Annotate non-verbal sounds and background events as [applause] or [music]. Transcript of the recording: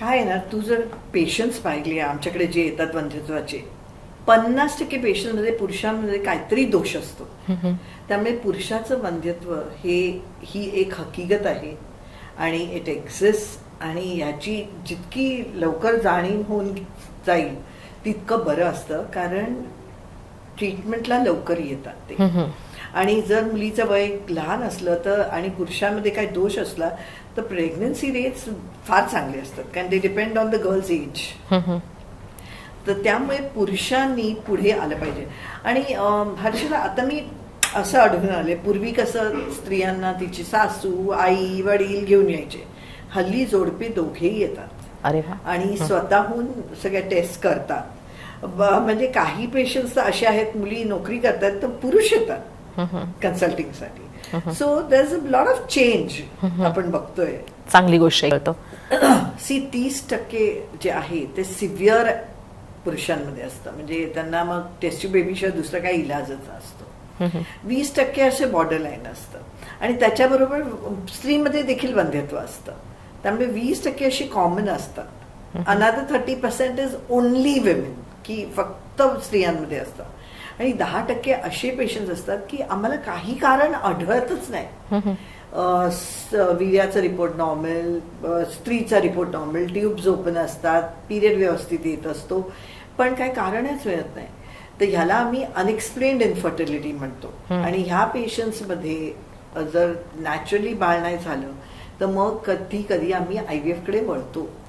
काय आहे ना तू जर पेशन्स पाहिले आमच्याकडे जे येतात वंध्यत्वाचे पन्नास टक्के पेशंटमध्ये पुरुषांमध्ये काहीतरी दोष असतो. त्यामुळे पुरुषाचं वंध्यत्व हे ही एक हकीकत आहे आणि इट एक्झिस्ट आणि याची जितकी लवकर जाणीव होऊन जाईल तितकं बरं असतं कारण ट्रीटमेंटला लवकर येतात ते. आणि जर मुलीचं वय लहान असलं तर आणि पुरुषांमध्ये काही दोष असला तर प्रेग्नन्सी रेट्स फार चांगले असतात. कारण ते depend on the girls age तर त्यामुळे पुरुषांनी पुढे आलं पाहिजे. आणि हर्षला आता मी असं आढळून आले पूर्वी कसं स्त्रियांना तिची सासू आई वडील घेऊन यायचे. हल्ली जोडपे दोघेही येतात. अरे आणि स्वतःहून सगळ्या टेस्ट करतात. म्हणजे काही पेशंट्स असे आहेत मुली नोकरी करतात तर पुरुष येतात. कन्सल्टिंगसाठी so there is a lot of change आपण बघतोय. चांगली गोष्ट आहे सी [clears throat] तीस टक्के जे आहे ते सिव्हिअर पुरुषांमध्ये असतं. म्हणजे त्यांना मग टेस्टी बेबीशिवाय दुसरा काही इलाजच असतो. वीस टक्के असे बॉर्डर लाईन असतं. आणि त्याच्याबरोबर स्त्रीमध्ये देखील वंध्यत्व असतं. त्यामुळे वीस टक्के अशी कॉमन असतात. Another thirty percent is only women की फक्त स्त्रियांमध्ये असतं. आणि दहा टक्के असे पेशंट असतात की आम्हाला काही कारण आढळतच नाही. वीर्याचा रिपोर्ट नॉर्मल स्त्रीचा रिपोर्ट नॉर्मल ट्यूब्स ओपन असतात पिरियड व्यवस्थित येत असतो पण काही कारणच मिळत नाही. तर ह्याला आम्ही अनएक्सप्लेन्ड इन्फर्टिलिटी म्हणतो. आणि ह्या पेशंट्समध्ये जर नॅचरली बाळ नाही झालं तर मग कधी कधी आम्ही आय व्ही एफकडे वळतो.